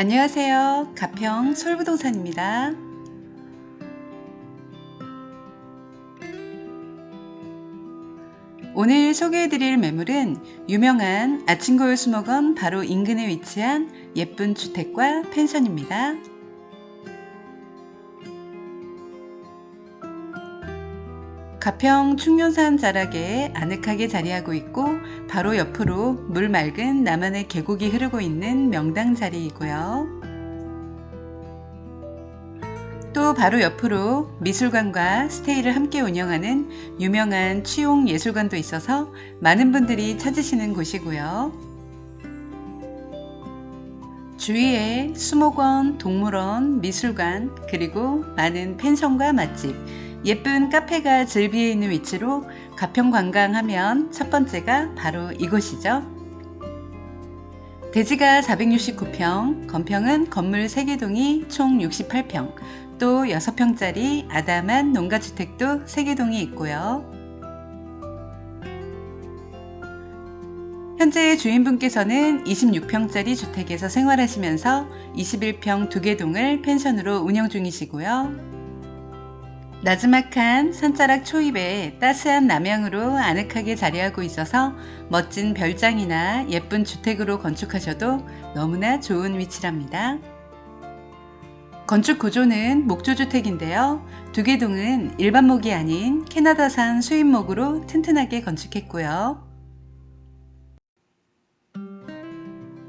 안녕하세요. 가평 솔부동산입니다. 오늘 소개해드릴 매물은 유명한 아침고요 수목원 바로 인근에 위치한 예쁜 주택과 펜션입니다. 가평 충룡산 자락에 아늑하게 자리하고 있고 바로 옆으로 물 맑은 남한의 계곡이 흐르고 있는 명당 자리이고요. 또 바로 옆으로 미술관과 스테이를 함께 운영하는 유명한 취용 예술관도 있어서 많은 분들이 찾으시는 곳이고요. 주위에 수목원, 동물원, 미술관, 그리고 많은 펜션과 맛집, 예쁜 카페가 즐비해 있는 위치로 가평 관광하면 첫 번째가 바로 이곳이죠. 대지가 469평, 건평은 건물 3개동이 총 68평, 또 6평짜리 아담한 농가주택도 3개동이 있고요. 현재 주인분께서는 26평짜리 주택에서 생활하시면서 21평 2개 동을 펜션으로 운영 중이시고요. 나지막한 산자락 초입에 따스한 남향으로 아늑하게 자리하고 있어서 멋진 별장이나 예쁜 주택으로 건축하셔도 너무나 좋은 위치랍니다. 건축 구조는 목조주택인데요. 두개 동은 일반 목이 아닌 캐나다산 수입목으로 튼튼하게 건축했고요.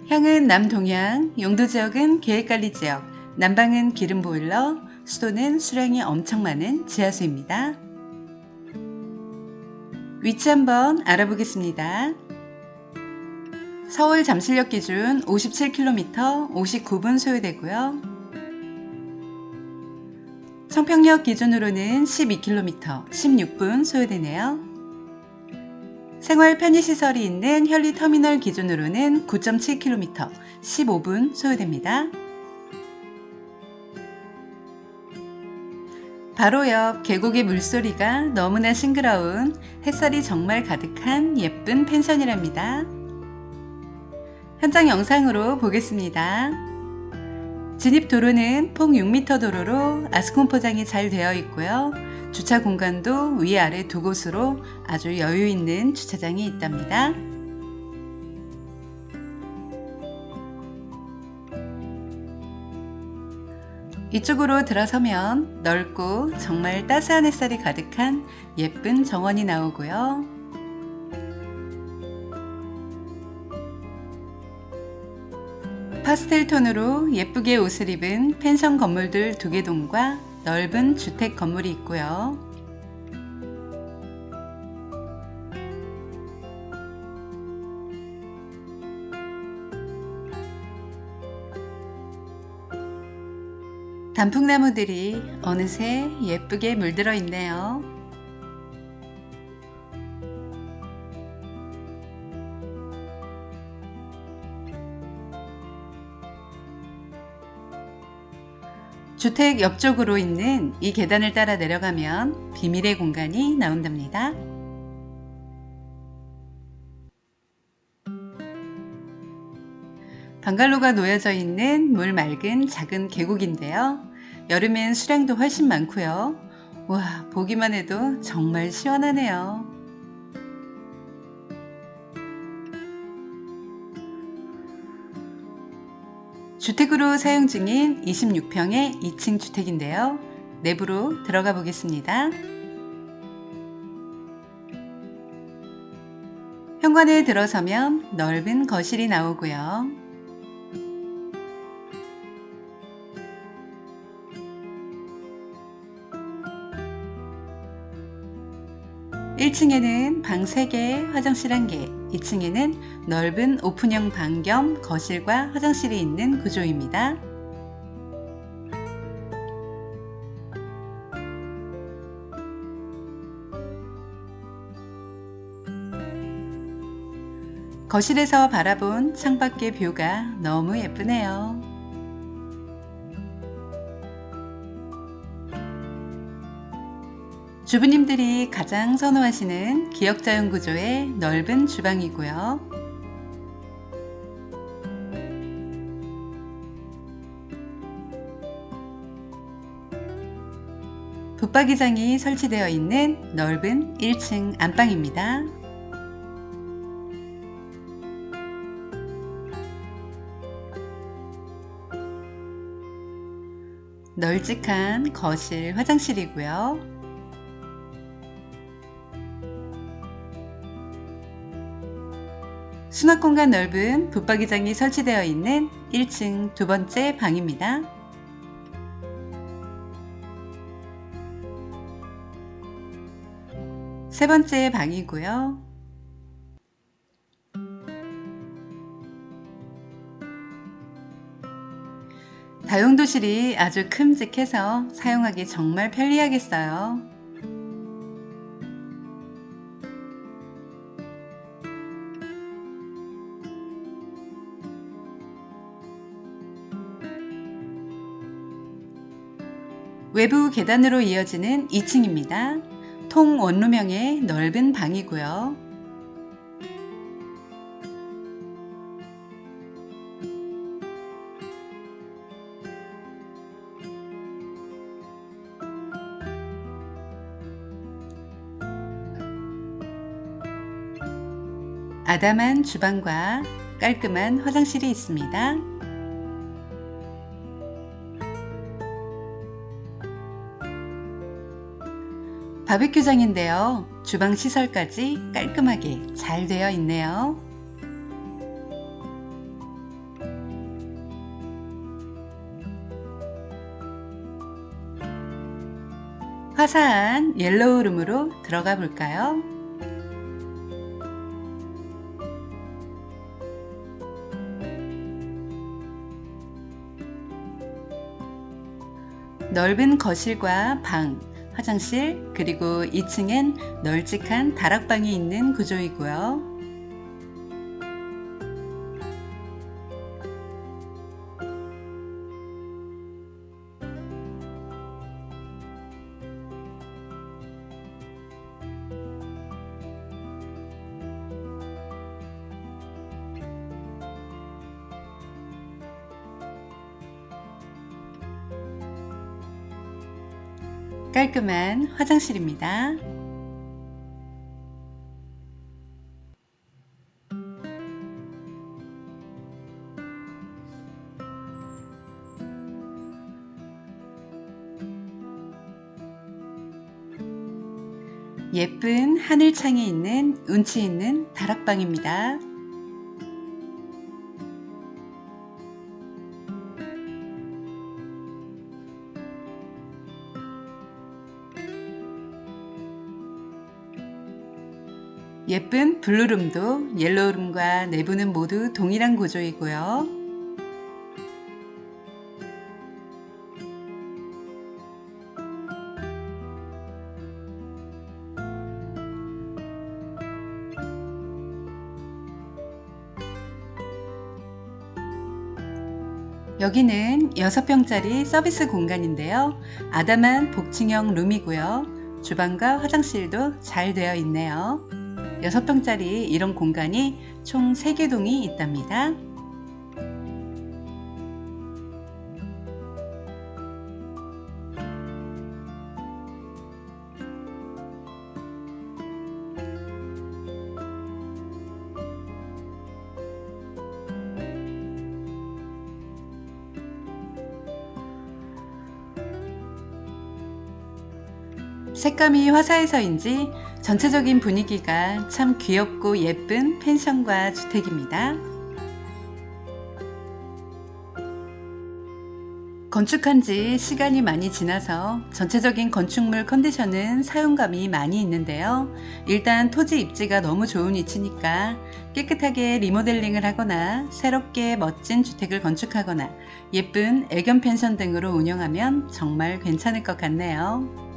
향은 남동향, 용도 지역은 계획관리 지역, 난방은 기름 보일러, 수도는 수량이 엄청 많은 지하수입니다. 위치 한번 알아보겠습니다. 서울 잠실역 기준 57km 59분 소요되고요. 청평역 기준으로는 12km 16분 소요되네요. 생활 편의시설이 있는 현리터미널 기준으로는 9.7km 15분 소요됩니다. 바로 옆 계곡의 물소리가 너무나 싱그러운 햇살이 정말 가득한 예쁜 펜션이랍니다. 현장 영상으로 보겠습니다. 진입 도로는 폭 6m 도로로 아스콘 포장이 잘 되어 있고요. 주차 공간도 위아래 두 곳으로 아주 여유 있는 주차장이 있답니다. 이쪽으로 들어서면 넓고 정말 따스한 햇살이 가득한 예쁜 정원이 나오고요. 파스텔 톤으로 예쁘게 옷을 입은 펜션 건물들 두 개 동과 넓은 주택 건물이 있고요. 단풍나무들이 어느새 예쁘게 물들어 있네요. 주택 옆쪽으로 있는 이 계단을 따라 내려가면 비밀의 공간이 나온답니다. 방갈로가 놓여져 있는 물 맑은 작은 계곡인데요. 여름엔 수량도 훨씬 많고요. 와, 보기만 해도 정말 시원하네요. 주택으로 사용 중인 26평의 2층 주택인데요. 내부로 들어가 보겠습니다. 현관에 들어서면 넓은 거실이 나오고요. 1층에는 방 3개, 화장실 1개, 2층에는 넓은 오픈형 방 겸 거실과 화장실이 있는 구조입니다. 거실에서 바라본 창밖의 뷰가 너무 예쁘네요. 주부님들이 가장 선호하시는 기역자연 구조의 넓은 주방이고요. 붙박이장이 설치되어 있는 넓은 1층 안방입니다. 널찍한 거실 화장실이고요. 수납 공간 넓은 붙박이장이 설치되어 있는 1층 두 번째 방입니다. 세 번째 방이고요. 다용도실이 아주 큼직해서 사용하기 정말 편리하겠어요. 외부 계단으로 이어지는 2층입니다. 통 원룸형의 넓은 방이고요. 아담한 주방과 깔끔한 화장실이 있습니다. 바베큐장인데요. 주방 시설까지 깔끔하게 잘 되어 있네요. 화사한 옐로우룸으로 들어가 볼까요? 넓은 거실과 방, 화장실, 그리고 2층엔 널찍한 다락방이 있는 구조이고요. 깔끔한 화장실입니다. 예쁜 하늘창이 있는 운치 있는 다락방입니다. 예쁜 블루룸도 옐로우룸과 내부는 모두 동일한 구조이고요. 여기는 6평짜리 서비스 공간인데요. 아담한 복층형 룸이고요. 주방과 화장실도 잘 되어 있네요. 6평짜리 이런 공간이 총 3개 동이 있답니다. 색감이 화사해서인지 전체적인 분위기가 참 귀엽고 예쁜 펜션과 주택입니다. 건축한 지 시간이 많이 지나서 전체적인 건축물 컨디션은 사용감이 많이 있는데요. 일단 토지 입지가 너무 좋은 위치니까 깨끗하게 리모델링을 하거나 새롭게 멋진 주택을 건축하거나 예쁜 애견 펜션 등으로 운영하면 정말 괜찮을 것 같네요.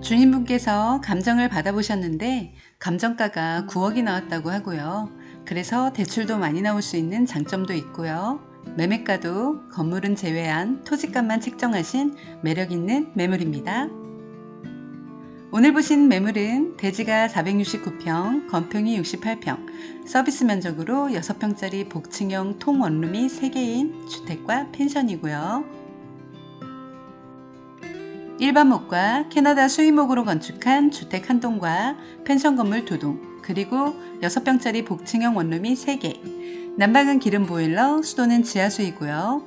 주인분께서 감정을 받아보셨는데 감정가가 9억이 나왔다고 하고요. 그래서 대출도 많이 나올 수 있는 장점도 있고요. 매매가도 건물은 제외한 토지값만 책정하신 매력 있는 매물입니다. 오늘 보신 매물은 대지가 469평, 건평이 68평, 서비스 면적으로 6평짜리 복층형 통원룸이 3개인 주택과 펜션이고요. 일반목과 캐나다 수입목으로 건축한 주택 한 동과 펜션 건물 두 동, 그리고 6병짜리 복층형 원룸이 3개. 난방은 기름 보일러, 수도는 지하수이고요.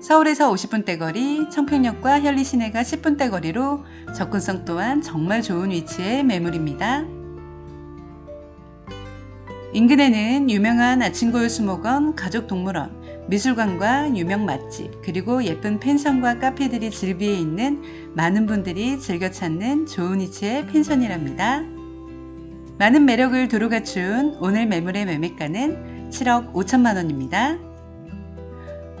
서울에서 50분대 거리, 청평역과 현리 시내가 10분대 거리로 접근성 또한 정말 좋은 위치의 매물입니다. 인근에는 유명한 아침고요 수목원, 가족동물원, 미술관과 유명 맛집, 그리고 예쁜 펜션과 카페들이 즐비해 있는 많은 분들이 즐겨 찾는 좋은 위치의 펜션이랍니다. 많은 매력을 두루 갖춘 오늘 매물의 매매가는 7억 5천만 원입니다.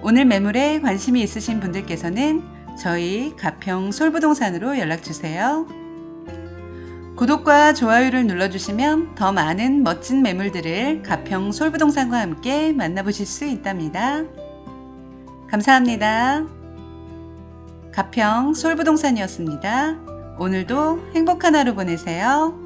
오늘 매물에 관심이 있으신 분들께서는 저희 가평 솔부동산으로 연락주세요. 구독과 좋아요를 눌러주시면 더 많은 멋진 매물들을 가평 솔부동산과 함께 만나보실 수 있답니다. 감사합니다. 가평 솔부동산이었습니다. 오늘도 행복한 하루 보내세요.